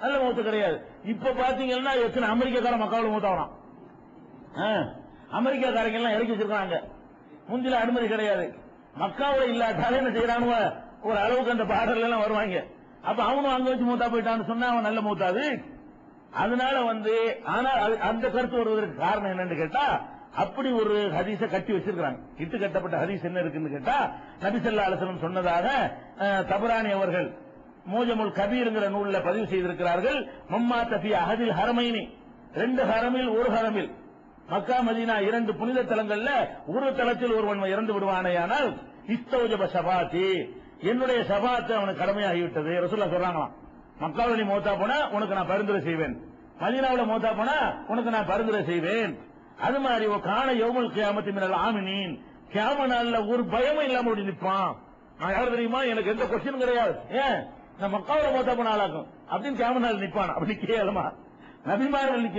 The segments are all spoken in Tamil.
நல்ல மௌத்து கிடையாது. இப்ப பாத்தீங்கன்னா எத்தனை அமெரிக்காக்கார மக்காவில் மூத்தாவறான் அமெரிக்காக்காரங்க எல்லாம் இறக்கி வச்சிருக்காங்க. முந்தில அனுமதி கிடையாது. மக்காவில் இல்லாட்டாலே என்ன செய்யறானுவ ஒரு அளவுக்கு அந்த பார்டர்ல எல்லாம் வருவாங்க. அப்ப அவனும் அங்க வச்சு மூத்தா போயிட்டான்னு சொன்னா அவன் நல்ல மூத்தாது. அதனால வந்து ஆனா அது- அந்த கருத்து வருவதற்கு காரணம் என்னன்னு கேட்டா அப்படி ஒரு ஹதீஸ கட்டி வச்சிருக்கிறாங்க. இட்டு கட்டப்பட்ட ஹதீஸ் என்ன இருக்குன்னு கேட்டா நபிசல்லா அலசனம் சொன்னதாக தபுராணி தபரானி அவர்கள் மோஜமுல் கபீர்ங்கிற நூல்ல பதிவு செய்திருக்கிறார்கள். மம்மா தபி அகதில் ஹரமைனி. ரெண்டு ஹரமில் ஒரு ஹரமில். மக்கா மதீனா இரண்டு புனித தலங்கள்ல ஒரு தலத்தில் ஒருவன் இறந்து விடுவானேயானால் இஸ்தௌஜப சபாத்தி என்னுடைய சபாத்து அவனுக்கு கடமையாகிவிட்டது. ரசூல்லா சொல்றாங்களாம். மக்காவில் நீ மோத்தா போனா உனக்கு நான் பரிந்துரை செய்வேன். மதீனாவுல மோத்தா போனா உனக்கு நான் பரிந்துரை செய்வேன். அது மாதிரி ஓ காண யோமுல் கியாமத்தி மினல் ஆமினின். கியாம நாள்ல ஒரு பயமும் இல்லாம ஓடி நிற்பான். நான் யார் தெரியுமா? எனக்கு எந்த கொஸ்டின் கிடையாது. ஏன்? நான் மக்காவில மோத்தா போன ஆளாக்கும். அப்படின்னு கேமனால் நாள் நிப்பான்? அப்படி நிக்க இயலுமா நபிமார்கள் நிக்க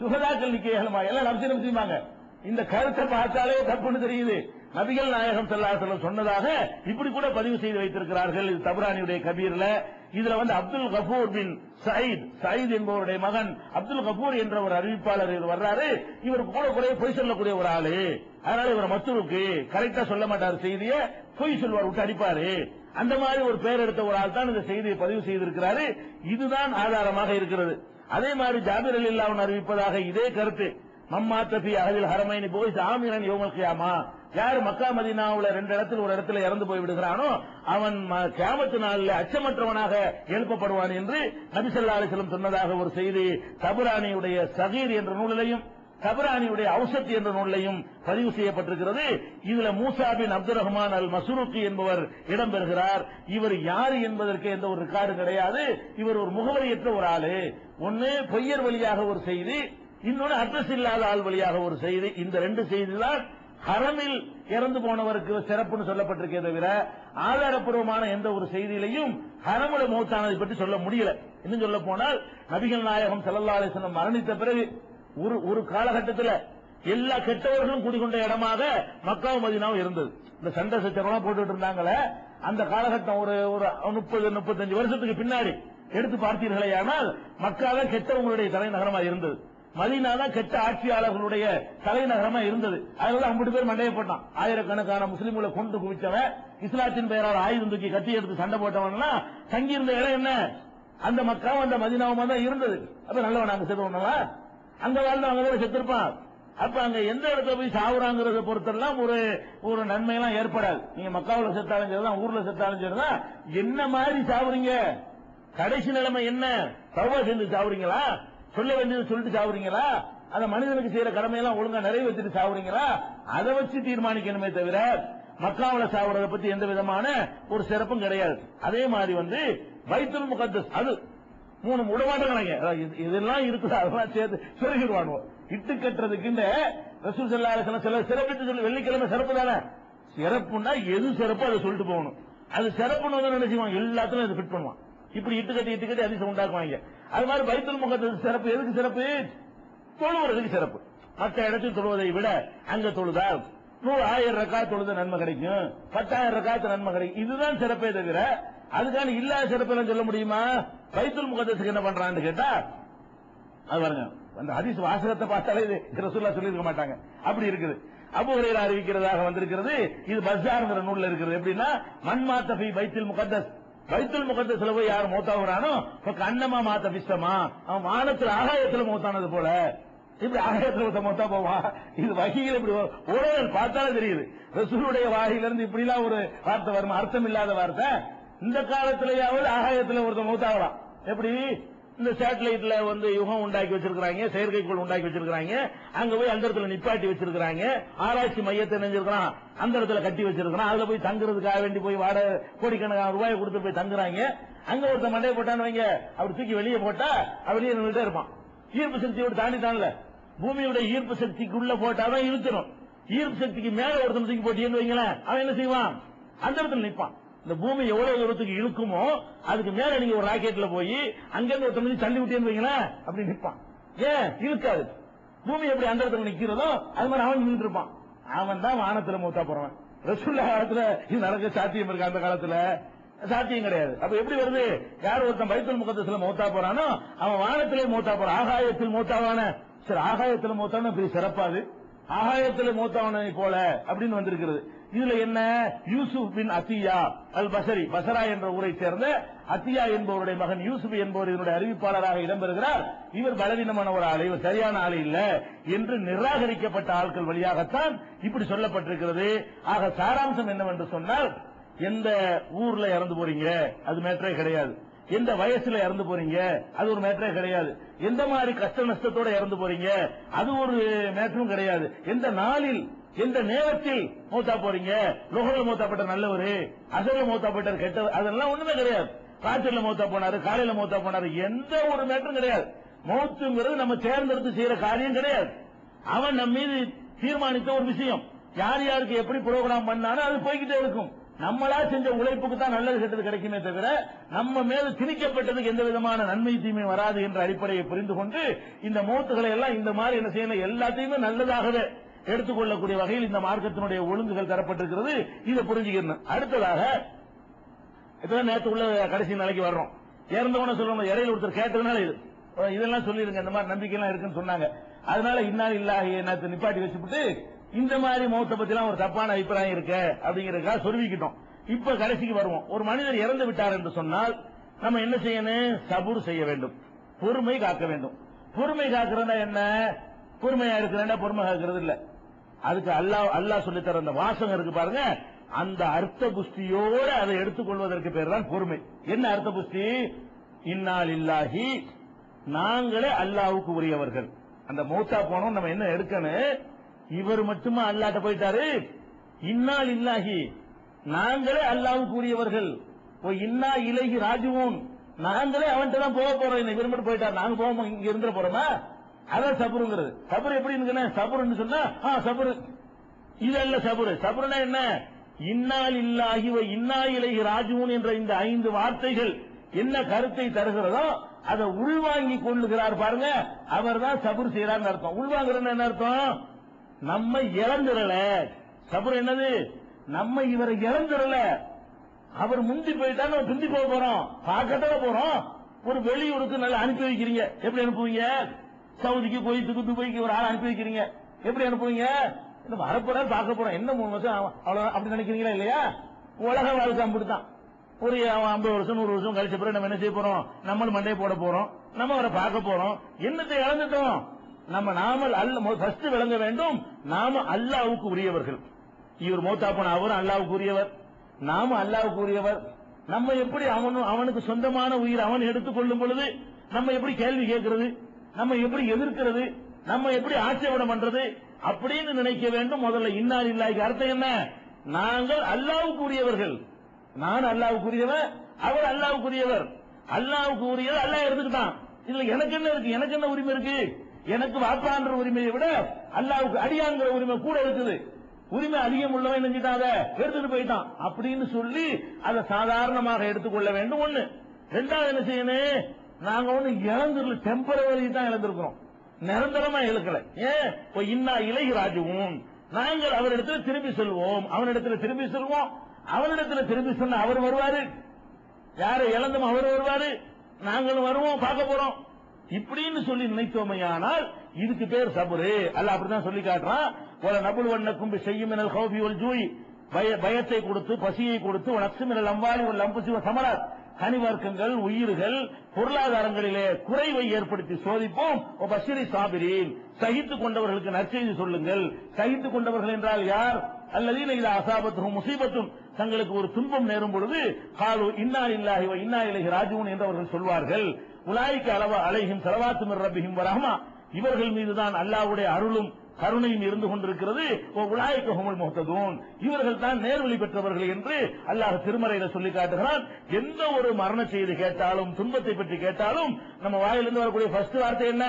சுகதாக்கள் நிக்க எல்லாம் நம்சி நம்சிமாங்க இந்த கருத்தை பார்த்தாலே தப்புன்னு தெரியுது. நபிகள் நாயகம் ஸல்லல்லாஹு சொன்னதாக இப்படி கூட பதிவு செய்து வைத்திருக்கிறார்கள். இது தபரானியுடைய கபீர்ல. இதுல வந்து Abdul Ghafoor bin Saeed Saeed என்பவருடைய மகன் அப்துல் கபூர் என்ற ஒரு அறிவிப்பாளர் இவர் வர்றாரு. இவர் கூட குறைய பொய் சொல்லக்கூடிய ஒரு ஆளு. அதனால இவர் மத்தூருக்கு கரெக்டா சொல்ல மாட்டார் செய்தியை. பொய் சொல்வார் விட்டு அடிப்பாரு. அந்த மாதிரி ஒரு பெயர் எடுத்த ஒரு ஆள் தான் இந்த செய்தியை பதிவு செய்திருக்கிறாரு. இதுதான் ஆதாரமாக இருக்கிறது. அதே மாதிரி ஜாபிர் அலி அல்லாஹ் அறிவிப்பதாக இதே கருத்து. மம்மா தபி அகதில் ஹரமைனி போய் சாமிரன் யோமல் கியாமா. யார் மக்கா மதினாவுல ரெண்டு இடத்துல ஒரு இடத்துல இறந்து போய் விடுகிறானோ அவன் ம- நாளில் அச்சமற்றவனாக எழுப்பப்படுவான் என்று நபிசல்லா அலிசலம் சொன்னதாக ஒரு செய்தி தபுரானியுடைய சகீர் என்ற நூலிலையும் தபரானியுடைய அவுசத் என்ற நூலையும் பதிவு செய்யப்பட்டிருக்கிறது. இதுல மூசா பின் அப்துல் ரஹ்மான் அல் மசூருக்கி என்பவர் இடம்பெறுகிறார். இவர் யாரு என்பதற்கு எந்த ஒரு ரெக்கார்டு கிடையாது. இவர் ஒரு முகவரியற்ற ஒரு ஆளு. ஒன்னு பொய்யர் வழியாக ஒரு செய்தி இன்னொன்று அட்ரஸ் இல்லாத ஆள் வழியாக ஒரு செய்தி. இந்த ரெண்டு செய்தி தான் ஹரமில் இறந்து போனவருக்கு சிறப்புன்னு சொல்லப்பட்டிருக்கே தவிர ஆதாரப்பூர்வமான எந்த ஒரு செய்தியிலையும் ஹரமுட மௌத்தானதை பற்றி சொல்ல முடியல. இன்னும் சொல்ல போனால் நபிகள் நாயகம் ஸல்லல்லாஹு அலைஹி மரணித்த பிறகு ஒரு ஒரு காலகட்டத்தில் எல்லா கெட்டவர்களும் குடிகொண்ட இடமாக மக்காவும் மதீனாவும் இருந்தது. இந்த சண்டை சச்சரவெல்லாம் போட்டுட்டு இருந்தாங்களே அந்த காலகட்டம் ஒரு ஒரு முப்பது முப்பத்தஞ்சு வருஷத்துக்கு பின்னாடி எடுத்து பார்த்தீர்களே ஆனால் மக்காதான் கெட்டவங்களுடைய தலைநகரமா இருந்தது. மதீனா தான் கெட்ட ஆட்சியாளர்களுடைய தலைநகரமா இருந்தது. அதனால ஐம்பது பேர் மண்டைய போட்டான். ஆயிரக்கணக்கான முஸ்லீம்களை கொண்டு குவிச்சவன் இஸ்லாத்தின் பெயரால் ஆயுதம் தூக்கி கட்டி எடுத்து சண்டை போட்டவன்னா தங்கியிருந்த இடம் என்ன? அந்த மக்காவும் அந்த மதினாவும் தான் இருந்தது. அப்ப நல்லவன் அங்க செத்துவா அங்க வாழ்ந்தவங்க கூட செத்திருப்பான். அப்ப அங்க எந்த இடத்துல போய் சாவுறாங்கிறத பொறுத்தெல்லாம் ஒரு ஒரு நன்மை எல்லாம் ஏற்படாது. நீங்க மக்காவில் செத்தாலும் சரிதான் ஊர்ல செத்தாலும் சரிதான். என்ன மாதிரி சாவுறீங்க? கடைசி நிலைமை என்ன? தவா செஞ்சு சாவுறீங்களா? சொல்ல வேண்டியது சொல்லிட்டு சாவுறீங்களா? அந்த மனிதனுக்கு செய்யற கடமையெல்லாம் ஒழுங்கா நிறைவேற்றிட்டு சாவுறீங்களா? அதை வச்சு தீர்மானிக்கணுமே தவிர மக்காவில் சாவுறத பத்தி எந்த விதமான ஒரு சிறப்பும் கிடையாது. அதே மாதிரி வந்து வைத்தல் முகத்தஸ் அது மூணு விட மாட்டேங்கிறாங்க இதெல்லாம் இருக்குது? அதெல்லாம் சேர்த்து சொல்லிடுவானுவோம் இட்டு கட்டுறதுக்கு இந்த ரசூல் செல்லாத சில சிறப்பு சொல்லி வெள்ளிக்கிழமை சிறப்பு தானே? சிறப்புன்னா எது சிறப்பு அதை சொல்லிட்டு போகணும். அது சிறப்புன்னு வந்து நினைச்சுவாங்க எல்லாத்துலயும் அதை ஃபிட் பண்ணுவான். இப்படி இட்டு கட்டி இட்டு கட்டி அதிசயம் உண்டாக்குவாங்க. அது மாதிரி பைத்துல் முகத்து சிறப்பு. எதுக்கு சிறப்பு? தொழுவுறதுக்கு சிறப்பு. மற்ற இடத்தில் தொழுவதை விட அங்க தொழுதால் நூறு ஆயிரம் ரக்கா தொழுத நன்மை கிடைக்கும். பத்தாயிரம் ரக்காத்து நன்மை கிடைக்கும். இதுதான் சிறப்பே தவிர அதுக்கான இல்லாத சிறப்பெல்லாம் சொல்ல முடியுமா? பைத்துல் முகத்துக்கு என்ன பண்றான்னு கேட்டா அது பாருங்க அந்த ஹதீஸ் வாசகத்தை பார்த்தாலே இது ரசூல்லா சொல்லியிருக்க மாட்டாங்க. அப்படி இருக்குது. அபு அறிவிக்கிறதாக வந்திருக்கிறது இது பஸ்ஸார்ங்கிற நூல்ல இருக்கிறது எப்படின்னா மண் மாத்தபி பைத்துல் முகத்தஸ். பைத்துல் முகத்தஸ்ல போய் யார் மூத்தாகிறானோ இப்ப கண்ணமா மாத்த பிஷ்டமா? அவன் வானத்தில் ஆகாயத்துல மூத்தானது போல. இப்படி ஆகாயத்துல ஒருத்த மொத்தா போவான். இது வகையில் இப்படி உடல் பார்த்தாலே தெரியுது. ரசூலுடைய வாயிலிருந்து இப்படிலாம் ஒரு வார்த்தை வரும்? அர்த்தம் இல்லாத வார்த்தை. இந்த காலத்திலேயாவது ஆகாயத்துல ஒருத்த மூத்தாகலாம். எப்படி? இந்த சேட்டலைட்ல வந்து யுகம் உண்டாக்கி வச்சிருக்காங்க செயற்கைக்கோள் உண்டாக்கி வச்சிருக்காங்க அங்க போய் அந்த இடத்துல நிப்பாட்டி வச்சிருக்காங்க ஆராய்ச்சி மையத்தை நினைஞ்சிருக்கான் அந்த இடத்துல கட்டி வச்சிருக்கான் அதுல போய் தங்குறதுக்காக வேண்டி போய் வாட கோடிக்கணக்கான ரூபாய் கொடுத்து போய் தங்குறாங்க. அங்க ஒருத்த மண்டையை போட்டான்னு வைங்க. அப்படி தூக்கி வெளியே போட்டா அவன் வெளியே நின்றுட்டே இருப்பான். ஈர்ப்பு சக்தியோடு தாண்டிட்டான்ல. பூமியோட ஈர்ப்பு சக்திக்குள்ள போட்டாதான் இழுத்துரும். ஈர்ப்பு சக்திக்கு மேல ஒருத்தன் தூக்கி போட்டீங்கன்னு வைங்களேன். அவன் என்ன செய்வான்? அந்த இடத்துல நிற்பான் இந்த பூமி எவ்வளவு தூரத்துக்கு இழுக்குமோ அதுக்கு மேல நீங்க ஒரு ராக்கெட்ல போய் அங்கிருந்து ஒருத்தர் வந்து தள்ளி விட்டேன்னு வைங்களேன் அப்படி நிற்பான் ஏன்? இழுக்காது. பூமி எப்படி அந்த இடத்துல நிக்கிறதோ அது மாதிரி அவன் நின்று இருப்பான் அவன் தான் வானத்துல மூத்தா போறவன். ரசூல்லா காலத்துல இது நடக்க சாத்தியம் இருக்கு அந்த காலத்துல. சாத்தியம் கிடையாது. அப்ப எப்படி வருது? யார் ஒருத்தன் பைத்தல் முகத்தில மூத்தா போறானோ அவன் வானத்திலே மூத்தா போறான். ஆகாயத்தில் மூத்தாவான. சரி ஆகாயத்தில் மூத்தான பெரிய சிறப்பாது ஆகாயத்தில் மூத்தவனை போல அப்படின்னு வந்திருக்கிறது. இதுல என்ன? Yusuf bin Atiyya al Basri Basra என்ற ஊரை சேர்ந்த அத்தியா என்பவருடைய மகன் யூசுப் என்பவர் இதனுடைய அறிவிப்பாளராக இடம்பெறுகிறார். இவர் பலவீனமான ஒரு ஆள் இவர் சரியான ஆள் இல்ல என்று நிராகரிக்கப்பட்ட ஆட்கள் வழியாகத்தான் இப்படி சொல்லப்பட்டிருக்கிறது. ஆக சாராம்சம் என்னவென்று சொன்னால் எந்த ஊர்ல இறந்து போறீங்க? அது மேட்டரே கிடையாது. எந்த வயசுல இறந்து போறீங்க? அது ஒரு மேட்டரே கிடையாது. எந்த மாதிரி கஷ்ட நஷ்டத்தோட இறந்து போறீங்க? அது ஒரு மேட்டரும் கிடையாது. எந்த நாளில் எந்த நேரத்தில் மூத்தா போறீங்க? லோகல மூத்தாப்பட்ட நல்லவரு அசல மூத்தாப்பட்டார் கெட்டவர் அதெல்லாம் ஒண்ணுமே கிடையாது. காய்ச்சல்ல மூத்தா போனாரு காலையில மூத்தா போனாரு எந்த ஒரு மேட்டரும் கிடையாது. மௌத்துங்கிறது நம்ம தேர்ந்தெடுத்து செய்யற காரியம் கிடையாது. அவன் நம்ம மீது தீர்மானித்த ஒரு விஷயம். யார் யாருக்கு எப்படி ப்ரோக்ராம் பண்ணாலும் அது போய்கிட்டே இருக்கும். நம்மளா செஞ்ச உழைப்புக்கு தான் நல்லது கெட்டது கிடைக்குமே தவிர நம்ம மேல திணிக்கப்பட்டதுக்கு எந்த விதமான நன்மை தீமை வராது என்ற அடிப்படையை புரிந்து கொண்டு இந்த மூத்துகளை எல்லாம் இந்த மாதிரி என்ன செய்யணும்? எல்லாத்தையுமே நல்லதாகவே எடுத்துக்கொள்ளக்கூடிய வகையில் இந்த மார்க்கத்தினுடைய ஒழுங்குகள் தரப்பட்டிருக்கிறது. இதை புரிஞ்சுக்கணும் அடுத்ததாக இப்பதான் நேற்று உள்ள கடைசி நாளைக்கு வர்றோம்? இறந்தவன சொல்லணும். இறையில் ஒருத்தர் கேட்டதுனால இது. இதெல்லாம் சொல்லிருங்க இந்த மாதிரி நம்பிக்கை எல்லாம் இருக்குன்னு சொன்னாங்க. அதனால இன்னால் இல்லாஹி நேற்று நிப்பாட்டி வச்சுட்டு இந்த மாதிரி மௌத்த பத்தி ஒரு தப்பான அபிப்பிராயம் இருக்கு அப்படிங்கறதுக்காக சொருவிக்கிட்டோம் இப்ப கடைசிக்கு வருவோம். ஒரு மனிதர் இறந்து விட்டார் என்று சொன்னால் நம்ம என்ன செய்யணும்? சபூர் செய்ய வேண்டும். பொறுமை காக்க வேண்டும். பொறுமை காக்கிறதா என்ன? பொறுமையா இருக்கிறேன்னா பொறுமை காக்கிறது இல்ல. அதுக்கு அல்லாஹ் அல்லாஹ் சொல்லித்தர தர அந்த வாசகம் இருக்கு பாருங்க. அந்த அர்த்த புஷ்டியோட அதை எடுத்துக்கொள்வதற்கு பேர் தான் பொறுமை. என்ன அர்த்த புஷ்டி? இன்னால் இல்லாஹி நாங்களே அல்லாவுக்கு உரியவர்கள். அந்த மௌத்தா போனோம் நம்ம என்ன எடுக்கணும்? இவர் மட்டுமா அல்லாட்ட போயிட்டாரு? இன்னால் இல்லாகி நாங்களே அல்லாவும் கூறியவர்கள் ஓ இன்னா இலகி ராஜுவும் நாங்களே அவன்கிட்ட தான் போக போறோம். இவர் மட்டும் போயிட்டார். நாங்க போவோம் இங்க இருந்துட போறோமா? அதான் சபுருங்கிறது. சபுரு எப்படி இருக்குன்னு சபுருன்னு சொன்னா ஆ இது அல்ல சபுரு. சபுருனா என்ன? இன்னால் இல்லாகி இன்னா இலகி ராஜுவும் என்ற இந்த ஐந்து வார்த்தைகள் என்ன கருத்தை தருகிறதோ அதை உள்வாங்கி கொள்ளுகிறார் பாருங்க. அவர் தான் சபுர் செய்யறாருன்னு அர்த்தம். உள்வாங்குறது என்ன அர்த்தம்? நம்ம இழந்துடல சபுர் என்னது? நம்ம இவரை இழந்துடல அவர் முந்தி போயிட்டா நம்ம பிந்தி போக போறோம். பார்க்கத்தான போறோம். ஒரு வெளியூருக்கு நல்லா அனுப்பி வைக்கிறீங்க. எப்படி அனுப்புவீங்க? சவுதிக்கு குவைத்துக்கு துபாய்க்கு ஒரு ஆள் அனுப்பி வைக்கிறீங்க. எப்படி அனுப்புவீங்க? இந்த வரப்போற பார்க்க போறோம். என்ன மூணு வருஷம் அவ்வளவு அப்படி நினைக்கிறீங்களா இல்லையா? உலக வாழ்க்கை அப்படித்தான். ஒரு ஐம்பது வருஷம் நூறு வருஷம் கழிச்ச பிறகு நம்ம என்ன செய்ய போறோம்? நம்மளும் மண்டையை போட போறோம். நம்ம அவரை பார்க்க போறோம். என்னத்தை இழந்துட்டோம்? நம்ம நாமல் அல்ல ஃபர்ஸ்ட் விளங்க வேண்டும். நாம அல்லாவுக்கு உரியவர்கள். இவர் மூத்தாப்பன் போன அவரும் அல்லாவுக்கு உரியவர் நாம அல்லாவுக்கு உரியவர் நம்ம எப்படி அவனும் அவனுக்கு சொந்தமான உயிர் அவன் எடுத்துக்கொள்ளும் பொழுது நம்ம எப்படி கேள்வி கேட்கிறது? நம்ம எப்படி எதிர்க்கிறது? நம்ம எப்படி ஆட்சேபணம் பண்றது? அப்படின்னு நினைக்க வேண்டும். முதல்ல இன்னார் இல்லாய்க்கு அர்த்தம் என்ன? நாங்கள் அல்லாவுக்கு உரியவர்கள் நான் அல்லாவுக்கு உரியவர் அவர் அல்லாவுக்குரியவர். அல்லாவுக்கு உரியவர் அல்லாஹ் எடுத்துக்கிட்டான் இதுல எனக்கு என்ன இருக்கு? எனக்கு என்ன உரிமை இருக்கு? எனக்கு வாப்பான்ற உரிமையை விட அல்லாவுக்கு அடியாங்கிற உரிமை கூட இருக்குது. உரிமை அதிகம் உள்ளவன் நினைச்சிட்டாங்க எடுத்துட்டு போயிட்டான். அப்படின்னு சொல்லி அதை சாதாரணமாக எடுத்துக்கொள்ள வேண்டும் ஒண்ணு. ரெண்டாவது என்ன செய்யணும்? நாங்க ஒண்ணு இழந்துருல டெம்பரவரி தான் இழந்திருக்கிறோம். நிரந்தரமா இழக்கல. ஏன்? இன்னா இலை ராஜுவும் நாங்கள் அவரிடத்துல திரும்பி செல்வோம். அவனிடத்துல திரும்பி செல்வோம். அவனிடத்துல திரும்பி சொன்ன அவர் வருவாரு. யாரை இழந்தும் அவர் வருவாரு. நாங்களும் வருவோம் பார்க்க போறோம். இப்படின்னு சொல்லி நினைத்தோமையானால் இதுக்கு பேர் சபுரு. அல்ல அப்படிதான் சொல்லி காட்டுறான். ஒரு நபுல் வண்ணக்கும் செய்யும் எனல் ஹோபி ஒல் ஜூய். பய- பயத்தை கொடுத்து பசியை கொடுத்து உனக்கு மினல் அம்பாலி ஒரு லம்புசி சமராத் கனிவர்க்கங்கள் உயிர்கள் பொருளாதாரங்களிலே குறைவை ஏற்படுத்தி சோதிப்போம். ஓ பஷிரி சாபிரீன். சகித்துக் கொண்டவர்களுக்கு நற்செய்தி சொல்லுங்கள். சகித்துக் கொண்டவர்கள் என்றால் யார்? அல்லது இதை அசாபத்தும் முசீபத்தும். தங்களுக்கு ஒரு துன்பம் நேரும் பொழுது காலு இன்னா இல்லாஹி இன்னா இலகி ராஜுவன் என்று அவர்கள் சொல்வார்கள். உலாய்க்கு அளவ அலைகும் செலவாத்து மிர் வராமா இவர்கள் மீதுதான் அல்லாவுடைய அருளும் கருணையும் இருந்து கொண்டிருக்கிறது. ஓ உலாய்க்கு ஹோமல் முகத்ததும் இவர்கள் தான் நேர்வழி பெற்றவர்கள் என்று அல்லாஹ் திருமறையில சொல்லி காட்டுகிறான். எந்த ஒரு மரண செய்தி கேட்டாலும் துன்பத்தை பற்றி கேட்டாலும் நம்ம வாயிலிருந்து வரக்கூடிய ஃபர்ஸ்ட் வார்த்தை என்ன?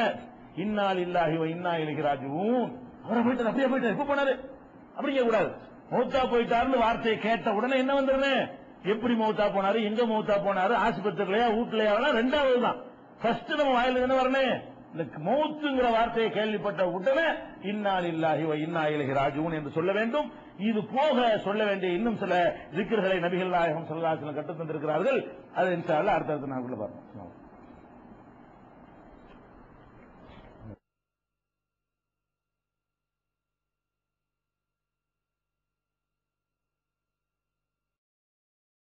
இன்னால் இல்லாஹி இன்னா இலகி ராஜுவும் அவரை போயிட்டு அப்படியே போயிட்டு எப்ப போனாரு. அப்படிங்க கூடாது மௌத்தா போயிட்டாருன்னு வார்த்தையை கேட்ட உடனே என்ன வந்துருனே எப்படி மௌத்தா போனாரு? எங்க மௌத்தா போனாரு? ஆஸ்பத்திரிலயா வீட்லயா ரெண்டாவது தான். ஃபர்ஸ்ட் நம்ம வாயில என்ன வரனே மௌத்துங்கிற வார்த்தையை கேள்விப்பட்ட உடனே இன்னால் இல்லாஹி வ இன்னா இலகி ராஜுவன் என்று சொல்ல வேண்டும். இது போக சொல்ல வேண்டிய இன்னும் சில திக்கர்களை நபிகள் நாயகம் சொல்லலாசில கட்டு தந்திருக்கிறார்கள். அது இன்ஷா அடுத்த அடுத்த நான் உள்ள பார்ப்போம்.